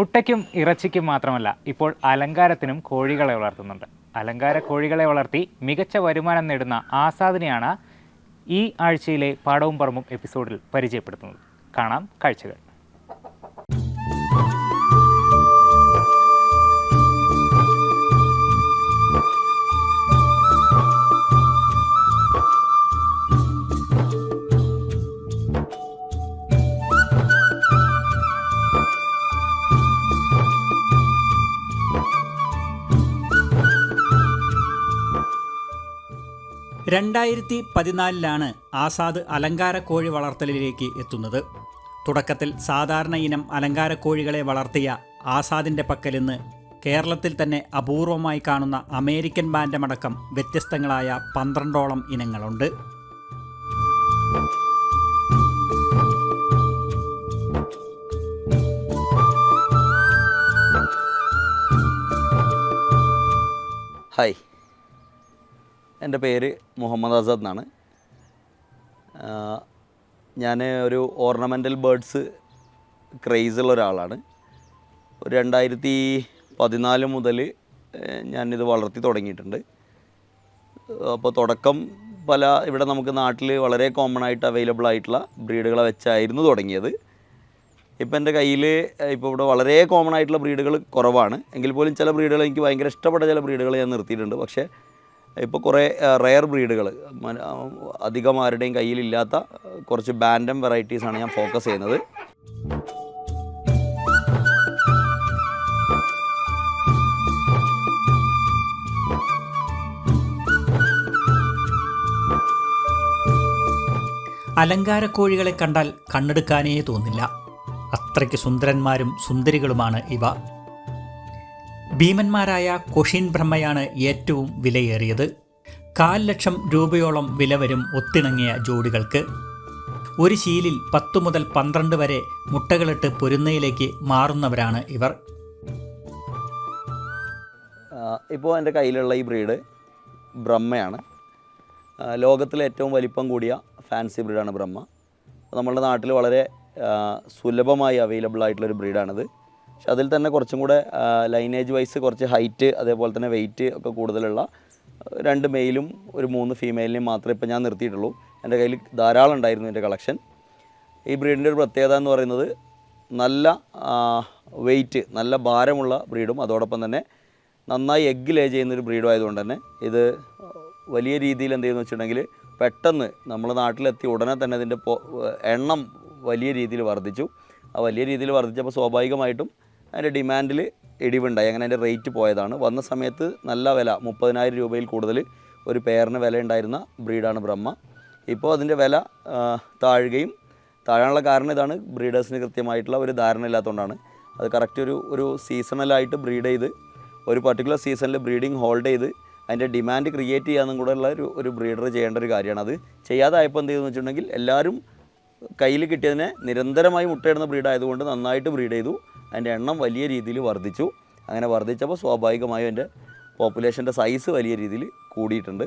മുട്ടയ്ക്കും ഇറച്ചിക്കും മാത്രമല്ല ഇപ്പോൾ അലങ്കാരത്തിനും കോഴികളെ വളർത്തുന്നുണ്ട്. അലങ്കാര കോഴികളെ വളർത്തി മികച്ച വരുമാനം നേടുന്ന ആസാദിനെയാണ് ഈ ആഴ്ചയിലെ പാടവും പറമ്പും എപ്പിസോഡിൽ പരിചയപ്പെടുത്തുന്നത്. കാണാം കാഴ്ചകൾ. രണ്ടായിരത്തി പതിനാലിലാണ് ആസാദ് അലങ്കാര കോഴി വളർത്തലിലേക്ക് എത്തുന്നത്. തുടക്കത്തിൽ സാധാരണ ഇനം അലങ്കാര കോഴികളെ വളർത്തിയ ആസാദിന്റെ പക്കലിന്ന് കേരളത്തിൽ തന്നെ അപൂർവമായി കാണുന്ന അമേരിക്കൻ ബാൻഡമടക്കം വ്യത്യസ്തങ്ങളായ പന്ത്രണ്ടോളം ഇനങ്ങളുണ്ട്. ഹായ്. എന്റെ പേര് മുഹമ്മദ് ആസാദ് എന്നാണ്. ഞാൻ ഒരു ഓർണമെന്റൽ ബേർഡ്സ് ക്രേസുള്ള ഒരാളാണ്. ഒരു രണ്ടായിരത്തി പതിനാല് മുതൽ ഞാനിത് വളർത്തി തുടങ്ങിയിട്ടുണ്ട്. അപ്പോൾ തുടക്കം പല ഇവിടെ നമുക്ക് നാട്ടിൽ വളരെ കോമൺ ആയിട്ട് അവൈലബിൾ ആയിട്ടുള്ള ബ്രീഡുകളെ വെച്ചായിരുന്നു തുടങ്ങിയത്. ഇപ്പം എന്റെ കയ്യിൽ ഇപ്പോൾ ഇവിടെ വളരെ കോമൺ ആയിട്ടുള്ള ബ്രീഡുകൾ കുറവാണ്. എങ്കിൽ പോലും ചില ബ്രീഡുകൾ എനിക്ക് ഭയങ്കര ഇഷ്ടപ്പെട്ട ചില ബ്രീഡുകൾ ഞാൻ നിർത്തിയിട്ടുണ്ട്. പക്ഷേ ഇപ്പോൾ കുറേ റെയർ ബ്രീഡുകൾ അധികം ആരുടെയും കയ്യിലില്ലാത്ത കുറച്ച് ബാൻഡം വെറൈറ്റീസാണ് ഞാൻ ഫോക്കസ് ചെയ്യുന്നത്. അലങ്കാര കോഴികളെ കണ്ടാൽ കണ്ണെടുക്കാനേ തോന്നില്ല. അത്രയ്ക്ക് സുന്ദരന്മാരും സുന്ദരികളുമാണ് ഇവ. ഭീമന്മാരായ കൊഷിൻ ബ്രഹ്മയാണ് ഏറ്റവും വിലയേറിയത്. കാൽ ലക്ഷം രൂപയോളം വില വരും ഒത്തിണങ്ങിയ ജോഡികൾക്ക്. ഒരു ശീലിൽ പത്തു മുതൽ പന്ത്രണ്ട് വരെ മുട്ടകളിട്ട് പൊരുന്നയിലേക്ക് മാറുന്നവരാണ് ഇവർ. ഇപ്പോൾ എന്റെ കയ്യിലുള്ള ഈ ബ്രീഡ് ബ്രഹ്മയാണ്. ലോകത്തിലെ ഏറ്റവും വലിപ്പം കൂടിയ ഫാൻസി ബ്രീഡാണ് ബ്രഹ്മ. നമ്മുടെ നാട്ടിൽ വളരെ സുലഭമായി അവൈലബിൾ ആയിട്ടുള്ളൊരു ബ്രീഡാണിത്. പക്ഷെ അതിൽ തന്നെ കുറച്ചും കൂടെ ലൈനേജ് വൈസ് കുറച്ച് ഹൈറ്റ് അതേപോലെ തന്നെ വെയിറ്റ് ഒക്കെ കൂടുതലുള്ള രണ്ട് മെയിലും ഒരു മൂന്ന് ഫീമെയിലിനെയും മാത്രമേ ഇപ്പോൾ ഞാൻ നിർത്തിയിട്ടുള്ളൂ. എന്റെ കയ്യിൽ ധാരാളം ഉണ്ടായിരുന്നു എന്റെ കളക്ഷൻ ഈ ബ്രീഡിന്റെ ഒരു പ്രത്യേകത എന്ന് പറയുന്നത് നല്ല വെയിറ്റ് നല്ല ഭാരമുള്ള ബ്രീഡും അതോടൊപ്പം തന്നെ നന്നായി എഗ്ഗ് ലേ ചെയ്യുന്നൊരു ബ്രീഡും ആയതുകൊണ്ട് തന്നെ ഇത് വലിയ രീതിയിൽ എന്ത് ചെയ്യുന്നു വെച്ചിട്ടുണ്ടെങ്കിൽ പെട്ടെന്ന് നമ്മുടെ നാട്ടിലെത്തി ഉടനെ തന്നെ ഇതിന്റെ എണ്ണം വലിയ രീതിയിൽ വർദ്ധിച്ചു. ആ വലിയ രീതിയിൽ വർദ്ധിച്ചപ്പോൾ സ്വാഭാവികമായിട്ടും അതിന്റെ ഡിമാൻഡിൽ ഇടിവുണ്ടായി. അങ്ങനെ അതിന്റെ റേറ്റ് പോയതാണ്. വന്ന സമയത്ത് നല്ല വില മുപ്പതിനായിരം രൂപയിൽ കൂടുതൽ ഒരു പെയറിന് വില ഉണ്ടായിരുന്ന ബ്രീഡാണ് ബ്രഹ്മ. ഇപ്പോൾ അതിന്റെ വില താഴുകയും താഴാനുള്ള കാരണം ഇതാണ്. ബ്രീഡേഴ്സിന് കൃത്യമായിട്ടുള്ള ഒരു ധാരണ ഇല്ലാത്തതുകൊണ്ടാണ്. അത് കറക്റ്റ് ഒരു ഒരു സീസണലായിട്ട് ബ്രീഡ് ചെയ്ത് ഒരു പർട്ടിക്കുലർ സീസണിൽ ബ്രീഡിങ് ഹോൾഡ് ചെയ്ത് അതിന്റെ ഡിമാൻഡ് ക്രിയേറ്റ് ചെയ്യാമെന്നും കൂടെ ഉള്ള ഒരു ഒരു ബ്രീഡർ ചെയ്യേണ്ട ഒരു കാര്യമാണ് അത്. ചെയ്യാതായപ്പോൾ എന്ത് ചെയ്തെന്ന് വെച്ചിട്ടുണ്ടെങ്കിൽ എല്ലാവരും കയ്യിൽ കിട്ടിയതിനെ നിരന്തരമായി മുട്ടയിടുന്ന ബ്രീഡായതുകൊണ്ട് നന്നായിട്ട് ബ്രീഡ് ചെയ്തു. അതിന്റെ എണ്ണം വലിയ രീതിയിൽ വർദ്ധിച്ചു. അങ്ങനെ വർദ്ധിച്ചപ്പോൾ സ്വാഭാവികമായും അതിന്റെ പോപ്പുലേഷന്റെ സൈസ് വലിയ രീതിയിൽ കൂടിയിട്ടുണ്ട്.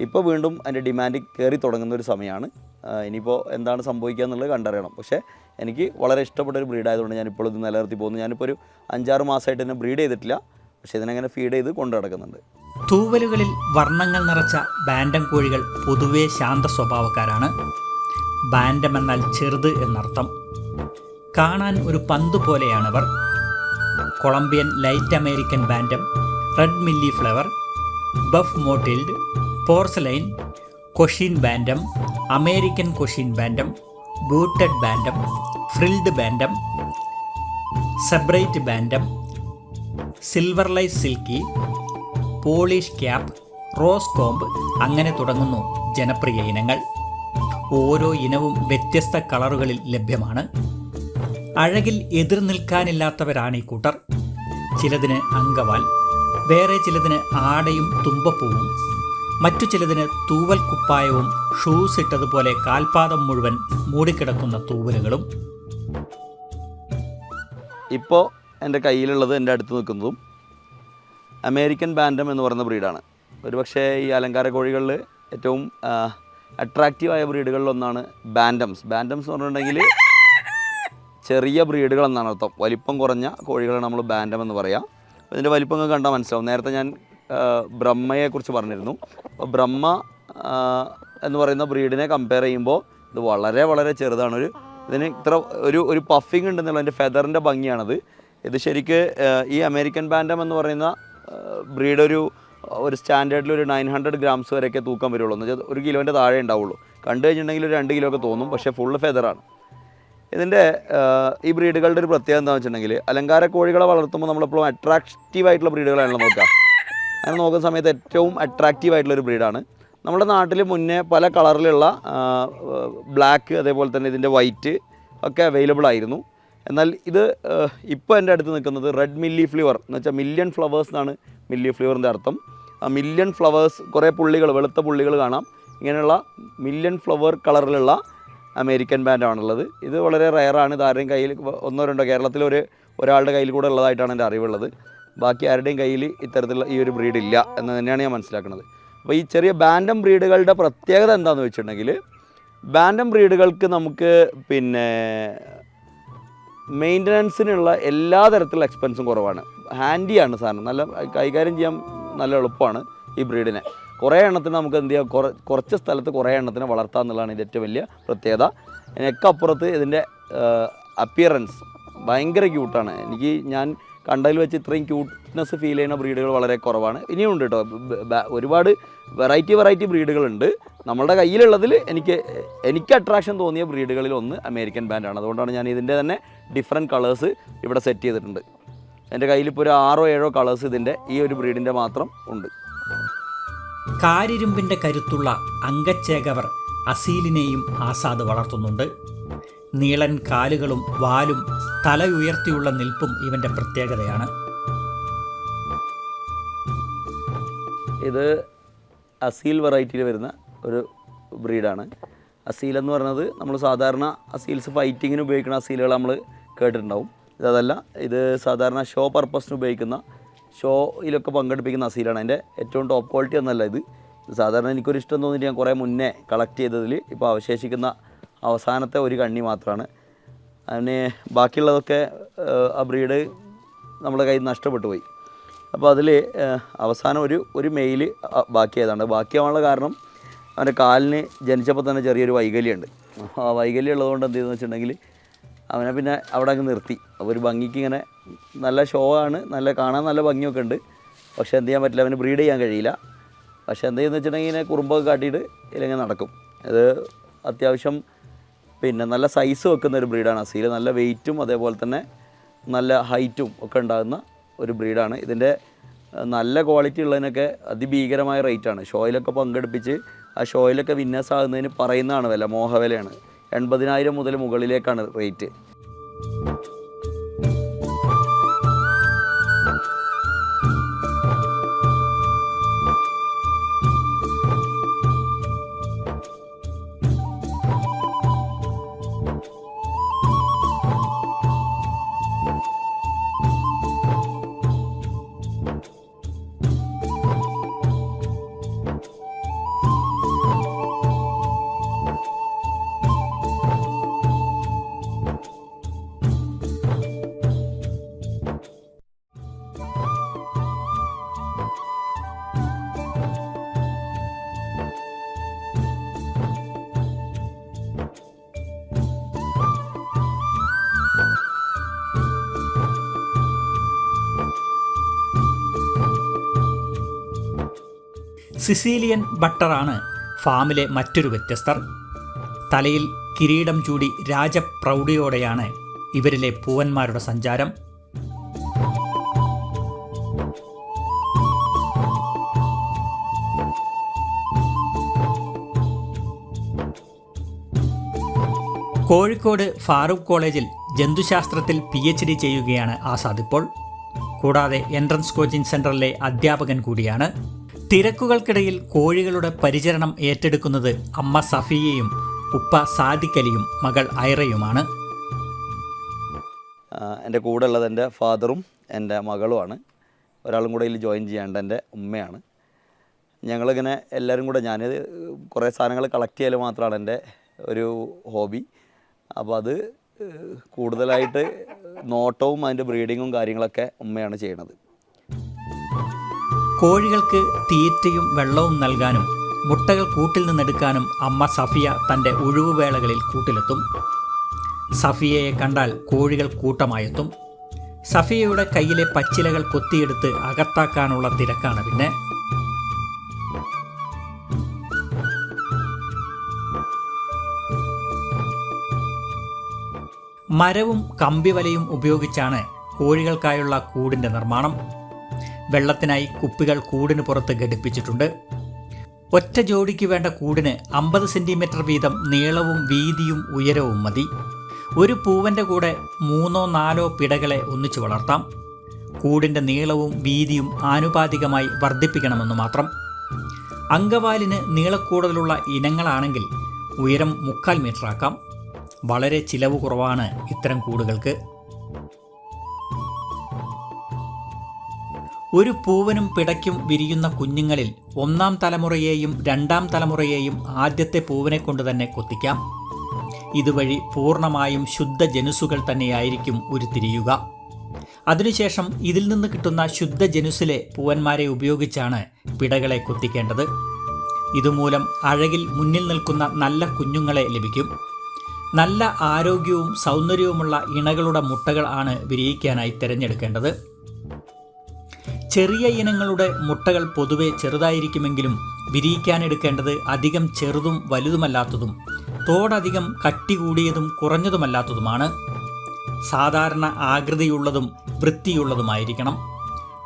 ഇപ്പോൾ വീണ്ടും അതിന്റെ ഡിമാൻഡ് കയറി തുടങ്ങുന്ന ഒരു സമയമാണ്. ഇനിയിപ്പോൾ എന്താണ് സംഭവിക്കുക എന്നുള്ളത് കണ്ടറിയണം. പക്ഷേ എനിക്ക് വളരെ ഇഷ്ടപ്പെട്ട ഒരു ബ്രീഡ് ആയതുകൊണ്ട് ഞാനിപ്പോൾ ഇത് നിലനിർത്തി പോകുന്നു. ഞാനിപ്പോൾ ഒരു അഞ്ചാറ് മാസമായിട്ട് തന്നെ ബ്രീഡ് ചെയ്തിട്ടില്ല. പക്ഷേ ഇതിനങ്ങനെ ഫീഡ് ചെയ്ത് കൊണ്ടു നടക്കുന്നുണ്ട്. തൂവലുകളിൽ വർണങ്ങൾ നിറച്ച ബാൻഡം കോഴികൾ പൊതുവേ ശാന്ത സ്വഭാവക്കാരാണ്. ബാൻഡം എന്നാൽ ചെറുത് എന്നർത്ഥം. കാണാൻ ഒരു പന്ത് പോലെയാണവർ. Colombian light American bantam red mille flower buff mottled porcelain cochin bantam American cochin bantam booted bantam frilled bantam sebright bantam silver laced silkie Polish cap rose comb അങ്ങനെ തുടങ്ങുന്നു ജനപ്രിയ ഇനങ്ങൾ. ഓരോ ഇനവും വ്യത്യസ്ത കളറുകളിൽ ലഭ്യമാണ്. അഴകിൽ എതിർ നിൽക്കാനില്ലാത്തവരാണ് ഈ കൂട്ടർ. ചിലതിന് അങ്കവാൽ വേറെ ചിലതിന് ആടയും തുമ്പപ്പൂവും മറ്റു ചിലതിന് തൂവൽ കുപ്പായവും ഷൂസ് ഇട്ടതുപോലെ കാൽപാദം മുഴുവൻ മൂടിക്കിടക്കുന്ന തൂവലുകളും. ഇപ്പോൾ എന്റെ കയ്യിലുള്ളത് എന്റെ അടുത്ത് നിൽക്കുന്നതും അമേരിക്കൻ ബാൻഡം എന്ന് പറയുന്ന ബ്രീഡാണ്. ഒരുപക്ഷേ ഈ അലങ്കാര കോഴികളിൽ ഏറ്റവും അട്രാക്റ്റീവായ ബ്രീഡുകളിലൊന്നാണ് ബാൻഡംസ്. ബാൻഡംസ് എന്ന് പറഞ്ഞിട്ടുണ്ടെങ്കിൽ ചെറിയ ബ്രീഡുകൾ എന്നാണ് അർത്ഥം. വലിപ്പം കുറഞ്ഞ കോഴികളാണ് നമ്മൾ ബാൻഡം എന്ന് പറയാം. അപ്പോൾ ഇതിന്റെ വലിപ്പം നിങ്ങൾക്ക് കണ്ടാൽ മനസ്സിലാവും. നേരത്തെ ഞാൻ ബ്രഹ്മയെക്കുറിച്ച് പറഞ്ഞിരുന്നു. അപ്പോൾ ബ്രഹ്മ എന്ന് പറയുന്ന ബ്രീഡിനെ കമ്പയർ ചെയ്യുമ്പോൾ ഇത് വളരെ വളരെ ചെറുതാണ്. ഒരു ഇതിന് ഇത്ര ഒരു ഒരു പഫിങ് ഉണ്ടെന്നുള്ള അതിന്റെ ഫെദറിന്റെ ഭംഗിയാണത്. ഇത് ശരിക്ക് ഈ അമേരിക്കൻ ബാൻഡം എന്ന് പറയുന്ന ബ്രീഡ് ഒരു ഒരു സ്റ്റാൻഡേർഡിൽ ഒരു നയൻ ഹൺഡ്രഡ് ഗ്രാംസ് വരെയൊക്കെ തൂക്കം വരുള്ളൂ. എന്ന് വെച്ചാൽ ഒരു കിലോന്റെ താഴെ ഉണ്ടാവുള്ളൂ. കണ്ടു കഴിഞ്ഞിട്ടുണ്ടെങ്കിൽ ഒരു രണ്ട് കിലോ ഒക്കെ തോന്നും. പക്ഷേ ഫുള്ള് ഫെദറാണ് ഇതിന്റെ ഈ ബ്രീഡുകളുടെ ഒരു പ്രത്യേകത എന്താണെന്ന് വെച്ചിട്ടുണ്ടെങ്കിൽ അലങ്കാര കോഴികളെ വളർത്തുമ്പോൾ നമ്മളെപ്പോഴും അട്രാക്റ്റീവ് ആയിട്ടുള്ള ബ്രീഡുകളാണല്ലോ നോക്കുക. അങ്ങനെ നോക്കുന്ന സമയത്ത് ഏറ്റവും അട്രാക്റ്റീവ് ആയിട്ടുള്ള ഒരു ബ്രീഡാണ്. നമ്മുടെ നാട്ടിൽ മുന്നേ പല കളറിലുള്ള ബ്ലാക്ക് അതേപോലെ തന്നെ ഇതിന്റെ വൈറ്റ് ഒക്കെ അവൈലബിൾ ആയിരുന്നു. എന്നാൽ ഇത് ഇപ്പോൾ എന്റെ അടുത്ത് നിൽക്കുന്നത് റെഡ് മില്ലി ഫ്ലിവർ എന്ന് വെച്ചാൽ മില്യൺ ഫ്ലവേഴ്സ് എന്നാണ് മില്ലി ഫ്ലിവറിന്റെ അർത്ഥം. ആ മില്യൺ ഫ്ലവേഴ്സ് കുറേ പുള്ളികൾ വെളുത്ത പുള്ളികൾ കാണാം. ഇങ്ങനെയുള്ള മില്യൺ ഫ്ലവർ കളറിലുള്ള അമേരിക്കൻ ബാൻഡാണുള്ളത്. ഇത് വളരെ റയറാണ്. ഇത് ആരുടെയും കയ്യിൽ ഒന്നോ രണ്ടോ കേരളത്തിൽ ഒരു ഒരാളുടെ കയ്യിൽ കൂടെ ഉള്ളതായിട്ടാണ് എന്റെ അറിവുള്ളത്. ബാക്കി ആരുടെയും കയ്യിൽ ഇത്തരത്തിലുള്ള ഈ ഒരു ബ്രീഡ് ഇല്ല എന്ന് തന്നെയാണ് ഞാൻ മനസ്സിലാക്കുന്നത്. അപ്പോൾ ഈ ചെറിയ ബാൻഡം ബ്രീഡുകളുടെ പ്രത്യേകത എന്താണെന്ന് വെച്ചിട്ടുണ്ടെങ്കിൽ ബാൻഡം ബ്രീഡുകൾക്ക് നമുക്ക് പിന്നെ മെയിന്റനൻസിനുള്ള എല്ലാ തരത്തിലുള്ള എക്സ്പെൻസും കുറവാണ്. ഹാൻഡിയാണ് സാധനം നല്ല കൈകാര്യം ചെയ്യാൻ നല്ല എളുപ്പമാണ് ഈ ബ്രീഡിനെ കുറേ എണ്ണത്തിന് നമുക്ക് എന്ത് ചെയ്യാം? കുറ കുറച്ച് സ്ഥലത്ത് കുറേ എണ്ണത്തിന് വളർത്താം എന്നുള്ളതാണ് ഇത് ഏറ്റവും വലിയ പ്രത്യേകത. എനിക്കപ്പുറത്ത് ഇതിന്റെ അപ്പിയറൻസ് ഭയങ്കര ക്യൂട്ടാണ് എനിക്ക് ഞാൻ കണ്ടതിൽ വെച്ച് ഇത്രയും ക്യൂട്ട്നെസ് ഫീൽ ചെയ്യുന്ന ബ്രീഡുകൾ വളരെ കുറവാണ്. ഇനിയും ഉണ്ട് കേട്ടോ ഒരുപാട് വെറൈറ്റി വെറൈറ്റി ബ്രീഡുകളുണ്ട് നമ്മളുടെ കയ്യിലുള്ളതിൽ എനിക്ക് എനിക്ക് അട്രാക്ഷൻ തോന്നിയ ബ്രീഡുകളിൽ ഒന്ന് അമേരിക്കൻ ബാൻഡാണ് അതുകൊണ്ടാണ് ഞാൻ ഇതിന്റെ തന്നെ ഡിഫറെന്റ് കളേഴ്സ് ഇവിടെ സെറ്റ് ചെയ്തിട്ടുണ്ട്. എന്റെ കയ്യിലിപ്പോൾ ഒരു ആറോ ഏഴോ കളേഴ്സ് ഇതിന്റെ ഈ ഒരു ബ്രീഡിന്റെ മാത്രം ഉണ്ട്. കാരിരുമ്പിന്റെ കരുത്തുള്ള അങ്കച്ചേകവർ അസീലിനെയും ആസാദ് വളർത്തുന്നുണ്ട്. നീളൻ കാലുകളും വാലും തല ഉയർത്തിയുള്ള നിൽപ്പും ഇവന്റെ പ്രത്യേകതയാണ്. ഇത് അസീൽ വെറൈറ്റിയിൽ വരുന്ന ഒരു ബ്രീഡാണ്. അസീൽ എന്ന് പറയുന്നത് നമ്മൾ സാധാരണ അസീൽസ് ഫൈറ്റിങ്ങിന് ഉപയോഗിക്കുന്ന അസീലുകൾ നമ്മൾ കേട്ടിട്ടുണ്ടാവും. ഇതല്ല ഇത് സാധാരണ ഷോ പർപ്പസിന് ഉപയോഗിക്കുന്ന ഷോയിലൊക്കെ പങ്കെടുപ്പിക്കുന്ന അസീലാണ് അതിന്റെ ഏറ്റവും ടോപ്പ് ക്വാളിറ്റി ഒന്നല്ല ഇത്. സാധാരണ എനിക്കൊരു ഇഷ്ടം തോന്നിയിട്ട് ഞാൻ കുറേ മുന്നേ കളക്ട് ചെയ്തതിൽ ഇപ്പോൾ അവശേഷിക്കുന്ന അവസാനത്തെ ഒരു കണ്ണി മാത്രമാണ് അതിന് ബാക്കിയുള്ളതൊക്കെ ആ ബ്രീഡ് നമ്മുടെ കയ്യിൽ നഷ്ടപ്പെട്ടു പോയി. അപ്പോൾ അതിൽ അവസാനം ഒരു ഒരു മെയിൽ ബാക്കിയായതാണ്. ബാക്കിയാവാനുള്ള കാരണം അവന്റെ കാലിന് ജനിച്ചപ്പോൾ തന്നെ ചെറിയൊരു വൈകല്യമുണ്ട്. ആ വൈകല്യം ഉള്ളതുകൊണ്ട് എന്ത് ചെയ്തെന്ന് വെച്ചിട്ടുണ്ടെങ്കിൽ അവനെ പിന്നെ അവിടെ അങ്ങ് നിർത്തി. അപ്പോൾ ഒരു ഭംഗിക്ക് ഇങ്ങനെ നല്ല ഷോ ആണ്. നല്ല കാണാൻ നല്ല ഭംഗിയൊക്കെ ഉണ്ട്. പക്ഷേ എന്ത് ചെയ്യാൻ പറ്റില്ല അവന് ബ്രീഡ് ചെയ്യാൻ കഴിയില്ല. പക്ഷേ എന്ത് ചെയ്യുന്ന വെച്ചിട്ടുണ്ടെങ്കിൽ ഇങ്ങനെ കുറുമ്പൊക്കെ കാട്ടിയിട്ട് ഇതിലിങ്ങനെ നടക്കും. ഇത് അത്യാവശ്യം പിന്നെ നല്ല സൈസ് വെക്കുന്ന ഒരു ബ്രീഡാണ് അസീൽ നല്ല വെയിറ്റും അതേപോലെ തന്നെ നല്ല ഹൈറ്റും ഒക്കെ ഉണ്ടാകുന്ന ഒരു ബ്രീഡാണ് ഇതിന്റെ നല്ല ക്വാളിറ്റി ഉള്ളതിനൊക്കെ അതിഭീകരമായ റേറ്റാണ് ഷോയിലൊക്കെ പങ്കെടുപ്പിച്ച് ആ ഷോയിലൊക്കെ വിന്നേഴ്സ് ആകുന്നതിന് പറയുന്നതാണ് വില മോഹവിലയാണ്. എൺപതിനായിരം മുതൽ മുകളിലേക്കാണ് റേറ്റ്. സിസീലിയൻ ബട്ടറാണ് ഫാമിലെ മറ്റൊരു വ്യത്യസ്തർ. തലയിൽ കിരീടം ചൂടി രാജപ്രൗഢിയോടെയാണ് ഇവരിലെ പൂവന്മാരുടെ സഞ്ചാരം. കോഴിക്കോട് ഫാറൂഖ് കോളേജിൽ ജന്തുശാസ്ത്രത്തിൽ പി എച്ച് ഡി ചെയ്യുകയാണ് ആസാദ് ഇപ്പോൾ. കൂടാതെ എൻട്രൻസ് കോച്ചിംഗ് സെന്ററിലെ അധ്യാപകൻ കൂടിയാണ്. തിരക്കുകൾക്കിടയിൽ കോഴികളുടെ പരിചരണം ഏറ്റെടുക്കുന്നത് അമ്മ സഫിയയും ഉപ്പ സാദിക്കലിയും മകൾ ഐറയുമാണ്. എന്റെ കൂടെ ഉള്ളത് എന്റെ ഫാദറും എന്റെ മകളുമാണ്. ഒരാളും കൂടെ ഇതിൽ ജോയിൻ ചെയ്യേണ്ട എന്റെ ഉമ്മയാണ്. ഞങ്ങളിങ്ങനെ എല്ലാവരും കൂടെ ഞാൻ കുറേ സാധനങ്ങൾ കളക്ട് ചെയ്യൽ മാത്രമാണ് എന്റെ ഒരു ഹോബി അപ്പോൾ അത് കൂടുതലായിട്ട് നോട്ടവും അതിന്റെ ബ്രീഡിങ്ങും കാര്യങ്ങളൊക്കെ ഉമ്മയാണ് ചെയ്യണത് കോഴികൾക്ക് തീറ്റയും വെള്ളവും നൽകാനും മുട്ടകൾ കൂട്ടിൽ നിന്നെടുക്കാനും അമ്മ സഫിയ തന്റെ ഒഴിവുവേളകളിൽ കൂട്ടിലെത്തും. സഫിയയെ കണ്ടാൽ കോഴികൾ കൂട്ടമായെത്തും. സഫിയയുടെ കയ്യിലെ പച്ചിലകൾ കൊത്തിയെടുത്ത് അകത്താക്കാനുള്ള തിരക്കാണ് പിന്നെ. മരവും കമ്പിവലയും ഉപയോഗിച്ചാണ് കോഴികൾക്കായുള്ള കൂടിന്റെ നിർമ്മാണം. വെള്ളത്തിനായി കുപ്പികൾ കൂടിന് പുറത്ത് ഘടിപ്പിച്ചിട്ടുണ്ട്. ഒറ്റ ജോഡിക്ക് വേണ്ട കൂടിന് അമ്പത് സെന്റിമീറ്റർ വീതം നീളവും വീതിയും ഉയരവും മതി. ഒരു പൂവന്റെ കൂടെ മൂന്നോ നാലോ പിടകളെ ഒന്നിച്ചു വളർത്താം. കൂടിന്റെ നീളവും വീതിയും ആനുപാതികമായി വർദ്ധിപ്പിക്കണമെന്ന് മാത്രം. അങ്കവാലിന് നീളക്കൂടുതലുള്ള ഇനങ്ങളാണെങ്കിൽ ഉയരം മുക്കാൽ മീറ്ററാക്കാം. വളരെ ചിലവ് കുറവാണ് ഇത്തരം കൂടുകൾക്ക്. ഒരു പൂവനും പിടയ്ക്കും വിരിയുന്ന കുഞ്ഞുങ്ങളിൽ ഒന്നാം തലമുറയെയും രണ്ടാം തലമുറയെയും ആദ്യത്തെ പൂവനെ കൊണ്ട് തന്നെ കൊത്തിക്കാം. ഇതുവഴി പൂർണമായും ശുദ്ധ ജനുസുകൾ തന്നെയായിരിക്കും ഉരുത്തിരിയുക. അതിനുശേഷം ഇതിൽ നിന്ന് കിട്ടുന്ന ശുദ്ധ ജനുസിലെ പൂവന്മാരെ ഉപയോഗിച്ചാണ് പിടകളെ കൊത്തിക്കേണ്ടത്. ഇതുമൂലം അഴകിൽ മുന്നിൽ നിൽക്കുന്ന നല്ല കുഞ്ഞുങ്ങളെ ലഭിക്കും. നല്ല ആരോഗ്യവും സൗന്ദര്യവുമുള്ള ഇണകളുടെ മുട്ടകൾ ആണ് വിരിയിക്കാനായി തിരഞ്ഞെടുക്കേണ്ടത്. ചെറിയ ഇനങ്ങളുടെ മുട്ടകൾ പൊതുവെ ചെറുതായിരിക്കുമെങ്കിലും വിരിയിക്കാനെടുക്കേണ്ടത് അധികം ചെറുതും വലുതുമല്ലാത്തതും തോടധികം കട്ടി കൂടിയതും കുറഞ്ഞതുമല്ലാത്തതുമാണ്. സാധാരണ ആകൃതിയുള്ളതും വൃത്തിയുള്ളതുമായിരിക്കണം.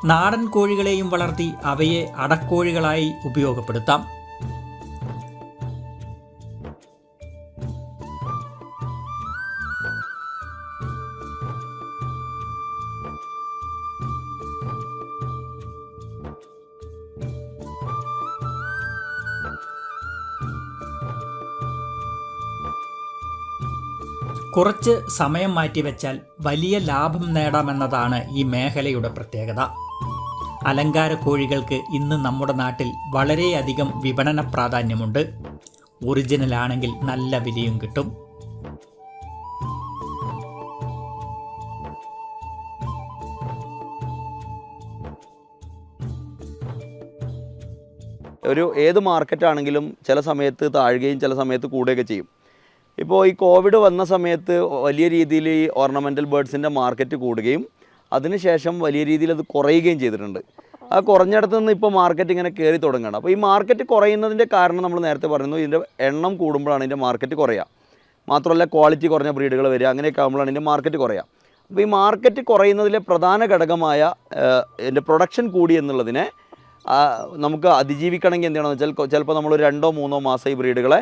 നാടൻ കോഴികളെയും വളർത്തി അവയെ അടക്കോഴികളായി ഉപയോഗപ്പെടുത്താം. കുറച്ച് സമയം മാറ്റിവെച്ചാൽ വലിയ ലാഭം നേടാമെന്നതാണ് ഈ മേഖലയുടെ പ്രത്യേകത. അലങ്കാര കോഴികൾക്ക് ഇന്ന് നമ്മുടെ നാട്ടിൽ വളരെയധികം വിപണന പ്രാധാന്യമുണ്ട്. ഒറിജിനൽ ആണെങ്കിൽ നല്ല വിലയും കിട്ടും. ഒരു ഏത് മാർക്കറ്റ് ആണെങ്കിലും ചില സമയത്ത് താഴുകയും ചില സമയത്ത് കൂടുകയൊക്കെ ചെയ്യും. ഇപ്പോൾ ഈ കോവിഡ് വന്ന സമയത്ത് വലിയ രീതിയിൽ ഈ ഓർണമെന്റൽ ബേർഡ്സിന്റെ മാർക്കറ്റ് കൂടുകയും അതിനുശേഷം വലിയ രീതിയിൽ അത് കുറയുകയും ചെയ്തിട്ടുണ്ട്. ആ കുറഞ്ഞിടത്ത് നിന്ന് ഇപ്പോൾ മാർക്കറ്റ് ഇങ്ങനെ കയറി തുടങ്ങുകയാണ്. അപ്പോൾ ഈ മാർക്കറ്റ് കുറയുന്നതിന്റെ കാരണം നമ്മൾ നേരത്തെ പറയുന്നു ഇതിന്റെ എണ്ണം കൂടുമ്പോഴാണ് ഇതിന്റെ മാർക്കറ്റ് കുറയുക. മാത്രമല്ല ക്വാളിറ്റി കുറഞ്ഞ ബ്രീഡുകൾ വരിക അങ്ങനെയൊക്കെ ആകുമ്പോഴാണ് ഇതിന്റെ മാർക്കറ്റ് കുറയുക. അപ്പോൾ ഈ മാർക്കറ്റ് കുറയുന്നതിലെ പ്രധാന ഘടകമായ ഇതിന്റെ പ്രൊഡക്ഷൻ കൂടി എന്നുള്ളതിനെ നമുക്ക് അതിജീവിക്കണമെങ്കിൽ എന്ത് ചെയ്യണമെന്ന് വെച്ചാൽ ചിലപ്പോൾ നമ്മൾ രണ്ടോ മൂന്നോ മാസം ഈ ബ്രീഡുകളെ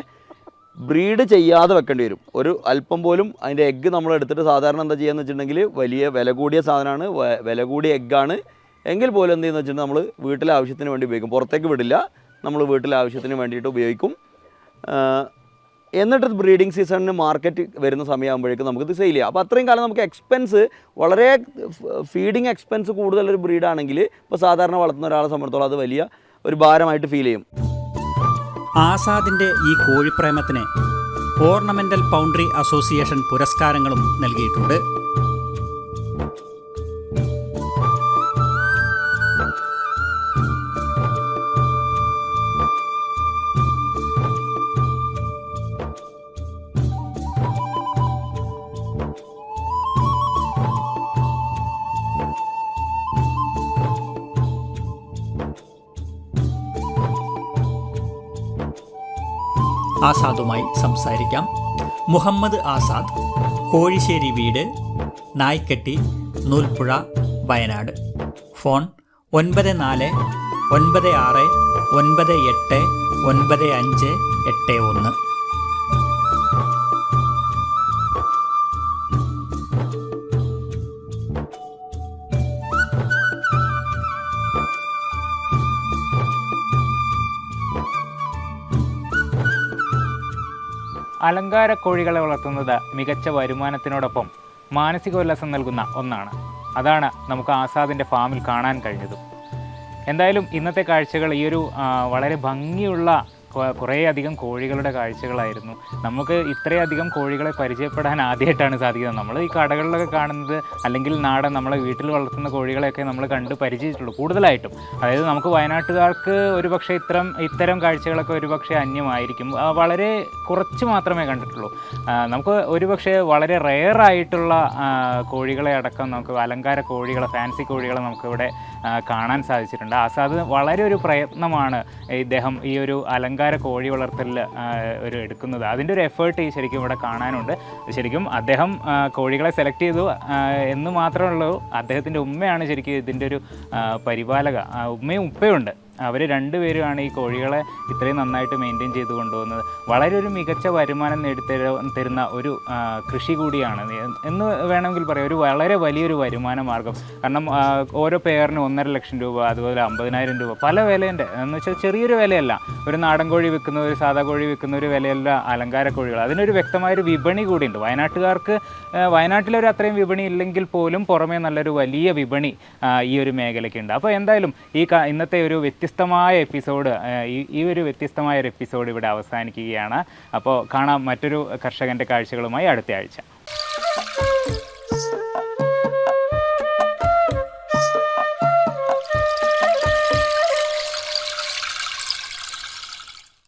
ബ്രീഡ് ചെയ്യാതെ വെക്കേണ്ടി വരും. ഒരു അല്പം പോലും അതിന്റെ എഗ്ഗ് നമ്മൾ എടുത്തിട്ട് സാധാരണ എന്താ ചെയ്യുക വെച്ചിട്ടുണ്ടെങ്കിൽ വലിയ വില കൂടിയ സാധനമാണ്. വില കൂടിയ എഗ്ഗാണ് എങ്കിൽ പോലും എന്ത് ചെയ്യുന്ന വെച്ചിട്ടുണ്ടെങ്കിൽ നമ്മൾ വീട്ടിലെ ആവശ്യത്തിന് വേണ്ടി ഉപയോഗിക്കും. പുറത്തേക്ക് വിടില്ല. നമ്മൾ വീട്ടിലെ ആവശ്യത്തിന് വേണ്ടിയിട്ട് ഉപയോഗിക്കും. എന്നിട്ട് ബ്രീഡിംഗ് സീസണിന് മാർക്കറ്റ് വരുന്ന സമയമാകുമ്പോഴേക്കും നമുക്കിത് സെയിൽ ചെയ്യാം. അപ്പോൾ അത്രയും കാലം നമുക്ക് എക്സ്പെൻസ് വളരെ ഫീഡിങ് എക്സ്പെൻസ് കൂടുതലൊരു ബ്രീഡാണെങ്കിൽ ഇപ്പോൾ സാധാരണ വളർത്തുന്ന ഒരാളെ സംബന്ധിച്ചോളം അത് വലിയ ഒരു ഭാരമായിട്ട് ഫീൽ ചെയ്യും. ആസാദിന്റെ ഈ കോഴിപ്രേമത്തിന് ഓർണമെന്റൽ പൗണ്ടറി അസോസിയേഷൻ പുരസ്കാരങ്ങളും നൽകിയിട്ടുണ്ട്. ആസാദുമായി സംസാരിക്കാം. മുഹമ്മദ് ആസാദ് കോഴിശ്ശേരി വീട് നായ്ക്കെട്ടി നൂൽപ്പുഴ വയനാട്. ഫോൺ ഒൻപത് നാല് ഒൻപത് ആറ് ഒൻപത് എട്ട് ഒൻപത് അഞ്ച് എട്ട് ഒന്ന്. അലങ്കാര കോഴികളെ വളർത്തുന്നത് മികച്ച വരുമാനത്തിനോടൊപ്പം മാനസിക ഉല്ലാസം നൽകുന്ന ഒന്നാണ്. അതാണ് നമുക്ക് ആസാദിന്റെ ഫാമിൽ കാണാൻ കഴിഞ്ഞതും. എന്തായാലും ഇന്നത്തെ കാഴ്ചകൾ ഈ ഒരു വളരെ ഭംഗിയുള്ള കുറേയധികം കോഴികളുടെ കാഴ്ചകളായിരുന്നു. നമുക്ക് ഇത്രയധികം കോഴികളെ പരിചയപ്പെടാൻ ആദ്യമായിട്ടാണ് സാധിക്കുന്നത്. നമ്മൾ ഈ കടകളിലൊക്കെ കാണുന്നത് അല്ലെങ്കിൽ നാടൻ നമ്മളെ വീട്ടിൽ വളർത്തുന്ന കോഴികളെയൊക്കെ നമ്മൾ കണ്ട് പരിചയിച്ചിട്ടുള്ളൂ കൂടുതലായിട്ടും. അതായത് നമുക്ക് വയനാട്ടുകാർക്ക് ഒരുപക്ഷെ ഇത്തരം ഇത്തരം കാഴ്ചകളൊക്കെ ഒരുപക്ഷെ അന്യമായിരിക്കും. വളരെ കുറച്ച് മാത്രമേ കണ്ടിട്ടുള്ളൂ. ആ, നമുക്ക് ഒരുപക്ഷെ വളരെ റെയർ ആയിട്ടുള്ള കോഴികളെ അടക്കം നമുക്ക് അലങ്കാര കോഴികളെ ഫാൻസി കോഴികളെ നമുക്കിവിടെ ആ, കാണാൻ സാധിച്ചിട്ടുണ്ട്. ആസാദ് വളരെ ഒരു പ്രയത്നമാണ് ഇദ്ദേഹം ഈ ഒരു അലങ്കാര കോഴി വളർത്തലിൽ ഒരു എടുക്കുന്നത്. അതിന്റെ ഒരു എഫേർട്ട് ശരിക്കും ഇവിടെ കാണാനുണ്ട്. ശരിക്കും അദ്ദേഹം കോഴികളെ സെലക്ട് ചെയ്തു എന്ന് മാത്രമേ ഉള്ളൂ. അദ്ദേഹത്തിന്റെ ഉമ്മയാണ് ശരിക്കും ഇതിന്റെ ഒരു പരിപാലക. ഉമ്മയും ഉപ്പയുണ്ട് അവർ രണ്ടുപേരുമാണ് ഈ കോഴികളെ ഇത്രയും നന്നായിട്ട് മെയിന്റെയിൻ ചെയ്ത് കൊണ്ടുപോകുന്നത്. വളരെ ഒരു മികച്ച വരുമാനം നേടിത്തര തരുന്ന ഒരു കൃഷി കൂടിയാണ്. എന്ന് വേണമെങ്കിൽ പറയാം ഒരു വളരെ വലിയൊരു വരുമാന മാർഗം. കാരണം ഓരോ പേരിന് ഒന്നര ലക്ഷം രൂപ അതുപോലെ അമ്പതിനായിരം രൂപ പല വിലയുണ്ട്. എന്ന് വെച്ചാൽ ചെറിയൊരു വിലയല്ല. ഒരു നാടൻ കോഴി വിൽക്കുന്ന ഒരു സാധാ കോഴി വിൽക്കുന്ന ഒരു വിലയല്ല അലങ്കാര കോഴികൾ. അതിനൊരു വ്യക്തമായൊരു വിപണി കൂടിയുണ്ട്. വയനാട്ടുകാർക്ക് വയനാട്ടിലൊരു അത്രയും വിപണി ഇല്ലെങ്കിൽ പോലും പുറമേ നല്ലൊരു വലിയ വിപണി ഈ ഒരു മേഖലയ്ക്കുണ്ട് അപ്പോൾ എന്തായാലും ഈ ഇന്നത്തെ ഒരു വ്യത്യസ്തമായ എപ്പിസോഡ് ഈ ഒരു വ്യത്യസ്തമായ ഒരു എപ്പിസോഡ് ഇവിടെ അവസാനിക്കുകയാണ്. അപ്പോൾ കാണാം മറ്റൊരു കർഷകന്റെ കാഴ്ചകളുമായി അടുത്ത ആഴ്ച.